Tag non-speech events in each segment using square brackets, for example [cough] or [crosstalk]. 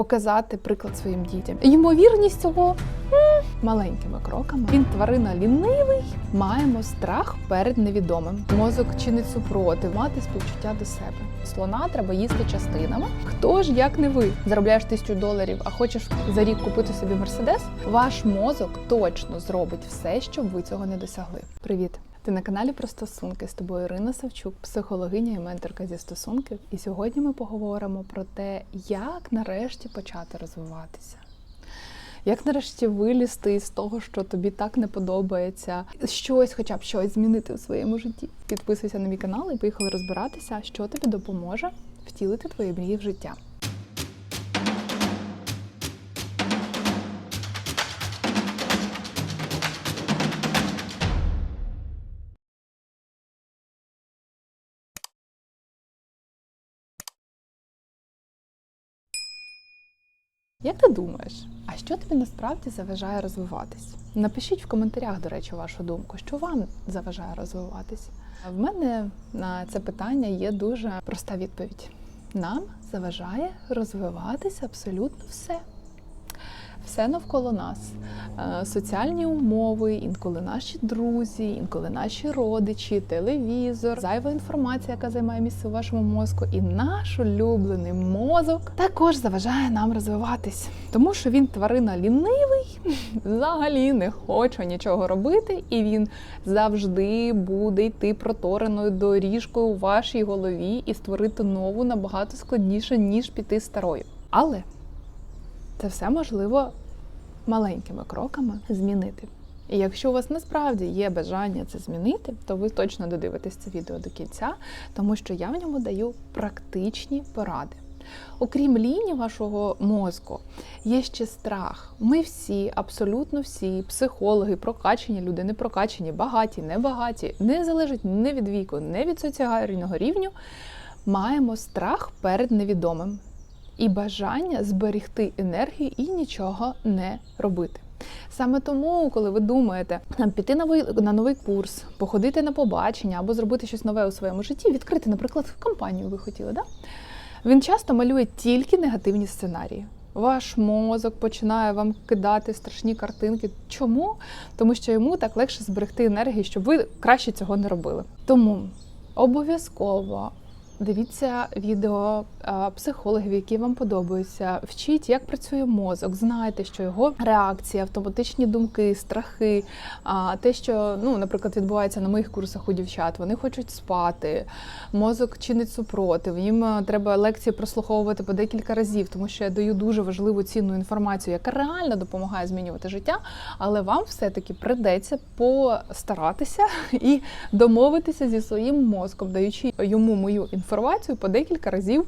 показати приклад своїм дітям. Ймовірність цього маленькими кроками. Він тварина лінивий. Маємо страх перед невідомим. Мозок чинить супротив, мати співчуття до себе. Слона треба їсти частинами. Хто ж як не ви заробляєш тисячу доларів, а хочеш за рік купити собі мерседес? Ваш мозок точно зробить все, щоб ви цього не досягли. Привіт! Ти на каналі про стосунки з тобою Ірина Савчук, психологиня і менторка зі стосунків. І сьогодні ми поговоримо про те, як нарешті почати розвиватися. Як нарешті вилізти із того, що тобі так не подобається, щось, хоча б щось змінити в своєму житті. Підписуйся на мій канал і поїхали розбиратися, що тобі допоможе втілити твої мрії в життя. Як ти думаєш, а що тобі насправді заважає розвиватись? Напишіть в коментарях, до речі, вашу думку, що вам заважає розвиватись. В мене на це питання є дуже проста відповідь: нам заважає розвиватися абсолютно все. Все навколо нас, Е, соціальні умови, інколи наші друзі, інколи наші родичі, телевізор, зайва інформація, яка займає місце у вашому мозку, і наш улюблений мозок також заважає нам розвиватись, тому що він тварина лінивий, [laughs] взагалі не хоче нічого робити, і він завжди буде йти протореною доріжкою у вашій голові і створити нову набагато складніше, ніж піти старою. Але це все можливо маленькими кроками змінити. І якщо у вас насправді є бажання це змінити, то ви точно додивитесь це відео до кінця, тому що я в ньому даю практичні поради. Окрім лінії вашого мозку, є ще страх. Ми всі, абсолютно всі, психологи, прокачені люди, не прокачені, багаті, небагаті, не залежить не від віку, не від соціального рівню, маємо страх перед невідомим і бажання зберегти енергію і нічого не робити. Саме тому, коли ви думаєте піти на новий, на новий курс, походити на побачення або зробити щось нове у своєму житті, відкрити, наприклад, компанію ви хотіли, да? він часто малює тільки негативні сценарії. Ваш мозок починає вам кидати страшні картинки. Чому? Тому що йому так легше зберегти енергію, щоб ви краще цього не робили. Тому обов'язково Дивіться відео психологів, які вам подобаються. Вчіть, як працює мозок. Знайте, що його реакції, автоматичні думки, страхи, те, що, ну, наприклад, відбувається на моїх курсах у дівчат, вони хочуть спати, мозок чинить супротив. Їм треба лекції прослуховувати по декілька разів, тому що я даю дуже важливу цінну інформацію, яка реально допомагає змінювати життя. Але вам все-таки придеться постаратися [laughs] і домовитися зі своїм мозком, даючи йому мою інформацію інформацію по декілька разів,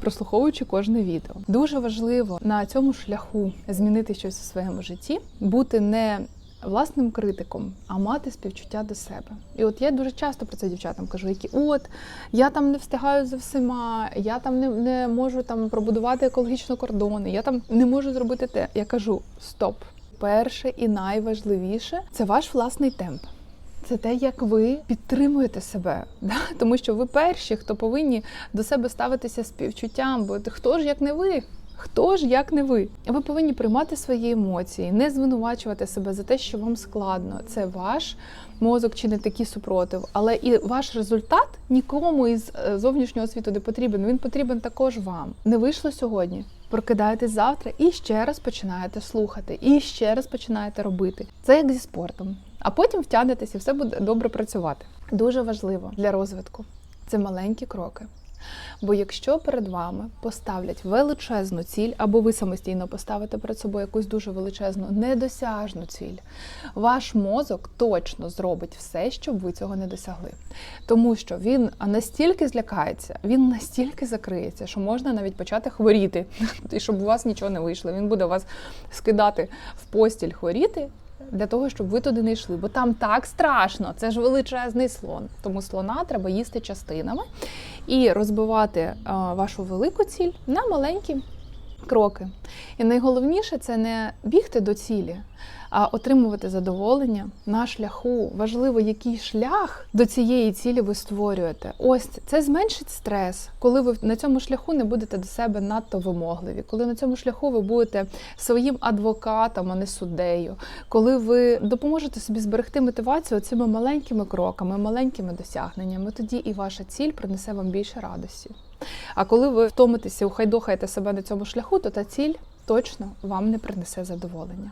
прослуховуючи кожне відео. Дуже важливо на цьому шляху змінити щось у своєму житті, бути не власним критиком, а мати співчуття до себе. І от я дуже часто про це дівчатам кажу, які от я там не встигаю за всіма, я там не, не можу там пробудувати екологічно кордони, я там не можу зробити те. Я кажу: стоп. Перше і найважливіше це ваш власний темп. Це те, як ви підтримуєте себе, [laughs] да? тому що ви перші, хто повинні до себе ставитися співчуттям, бо хто ж як не ви? Хто ж як не ви? Ви повинні приймати свої емоції, не звинувачувати себе за те, що вам складно. Це ваш мозок чи не такий супротив, але і ваш результат нікому із зовнішнього світу не потрібен. Він потрібен також вам. Не вийшло сьогодні. Прокидаєтесь завтра і ще раз починаєте слухати, і ще раз починаєте робити. Це як зі спортом. А потім втягнетесь і все буде добре працювати. Дуже важливо для розвитку це маленькі кроки. Бо якщо перед вами поставлять величезну ціль, або ви самостійно поставите перед собою якусь дуже величезну, недосяжну ціль, ваш мозок точно зробить все, щоб ви цього не досягли. Тому що він настільки злякається, він настільки закриється, що можна навіть почати хворіти, [laughs] і щоб у вас нічого не вийшло. Він буде вас скидати в постіль хворіти для того, щоб ви туди не йшли. Бо там так страшно, це ж величезний слон. Тому слона треба їсти частинами і розбивати вашу велику ціль на маленькі кроки. І найголовніше це не бігти до цілі, а отримувати задоволення на шляху. Важливо, який шлях до цієї цілі ви створюєте. Ось це зменшить стрес, коли ви на цьому шляху не будете до себе надто вимогливі, коли на цьому шляху ви будете своїм адвокатом, а не суддею, коли ви допоможете собі зберегти мотивацію цими маленькими кроками, маленькими досягненнями, тоді і ваша ціль принесе вам більше радості. А коли ви втомитеся, ухайдохаєте себе на цьому шляху, то та ціль точно вам не принесе задоволення.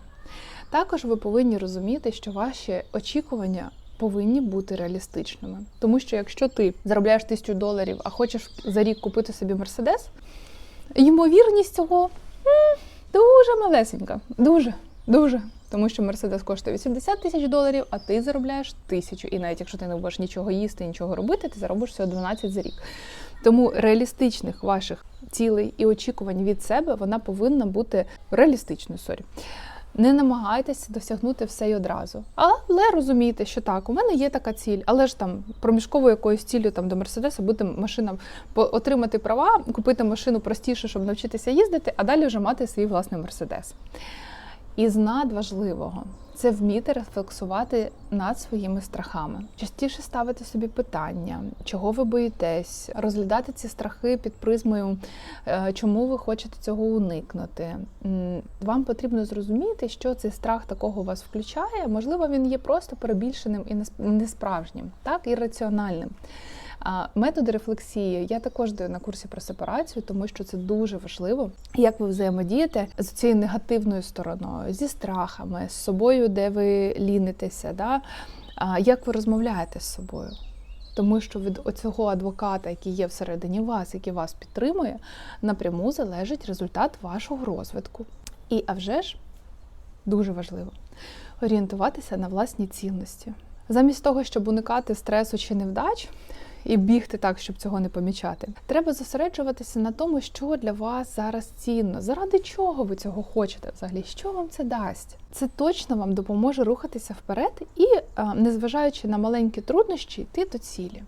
Також ви повинні розуміти, що ваші очікування повинні бути реалістичними. Тому що якщо ти заробляєш тисячу доларів, а хочеш за рік купити собі мерседес, ймовірність цього дуже малесенька. Дуже, дуже. Тому що Мерседес коштує 80 тисяч доларів, а ти заробляєш тисячу. І навіть якщо ти не будеш нічого їсти, нічого робити, ти заробиш всього 12 за рік. Тому реалістичних ваших цілей і очікувань від себе вона повинна бути реалістичною. Сорі. Не намагайтеся досягнути все й одразу. Але розумійте, що так, у мене є така ціль, але ж там проміжковою якоюсь ціллю там до Мерседеса буде машина по- отримати права, купити машину простіше, щоб навчитися їздити, а далі вже мати свій власний Мерседес. І з надважливого це вміти рефлексувати над своїми страхами, частіше ставити собі питання, чого ви боїтесь, розглядати ці страхи під призмою, е, чому ви хочете цього уникнути. Вам потрібно зрозуміти, що цей страх такого вас включає. Можливо, він є просто перебільшеним і несп- несправжнім, так і раціональним. Методи рефлексії я також даю на курсі про сепарацію, тому що це дуже важливо, як ви взаємодієте з цією негативною стороною, зі страхами, з собою, де ви лінитеся, да? як ви розмовляєте з собою. Тому що від оцього адвоката, який є всередині вас, який вас підтримує, напряму залежить результат вашого розвитку. І а вже ж дуже важливо орієнтуватися на власні цінності. Замість того, щоб уникати стресу чи невдач і бігти так, щоб цього не помічати, треба зосереджуватися на тому, що для вас зараз цінно, заради чого ви цього хочете взагалі, що вам це дасть. Це точно вам допоможе рухатися вперед і, незважаючи на маленькі труднощі, йти до цілі.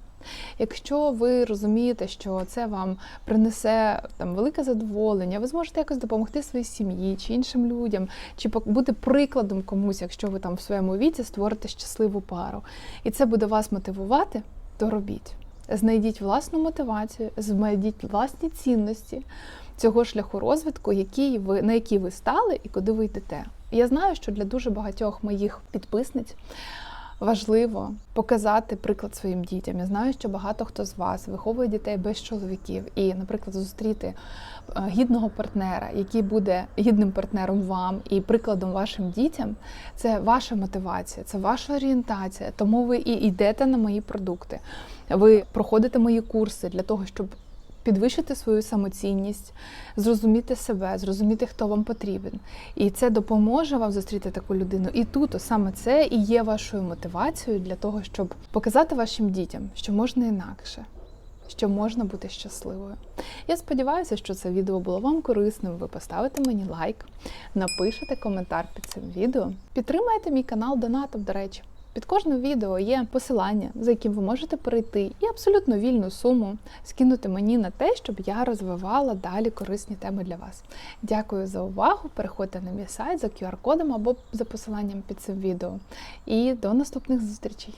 Якщо ви розумієте, що це вам принесе там велике задоволення, ви зможете якось допомогти своїй сім'ї чи іншим людям, чи бути прикладом комусь, якщо ви там в своєму віці створите щасливу пару, і це буде вас мотивувати, то робіть. Знайдіть власну мотивацію, знайдіть власні цінності цього шляху розвитку, який ви на який ви стали і куди ви йдете. Я знаю, що для дуже багатьох моїх підписниць важливо показати приклад своїм дітям. Я знаю, що багато хто з вас виховує дітей без чоловіків, і, наприклад, зустріти е, гідного партнера, який буде гідним партнером вам і прикладом вашим дітям, це ваша мотивація, це ваша орієнтація. Тому ви і йдете на мої продукти. Ви проходите мої курси для того, щоб підвищити свою самоцінність, зрозуміти себе, зрозуміти, хто вам потрібен. І це допоможе вам зустріти таку людину. І тут саме це і є вашою мотивацією для того, щоб показати вашим дітям, що можна інакше. Що можна бути щасливою. Я сподіваюся, що це відео було вам корисним. Ви поставите мені лайк, напишете коментар під цим відео. Підтримайте мій канал донатом, до речі. Під кожним відео є посилання, за яким ви можете перейти, і абсолютно вільну суму скинути мені на те, щоб я розвивала далі корисні теми для вас. Дякую за увагу. Переходьте на мій сайт за QR-кодом або за посиланням під цим відео. І до наступних зустрічей!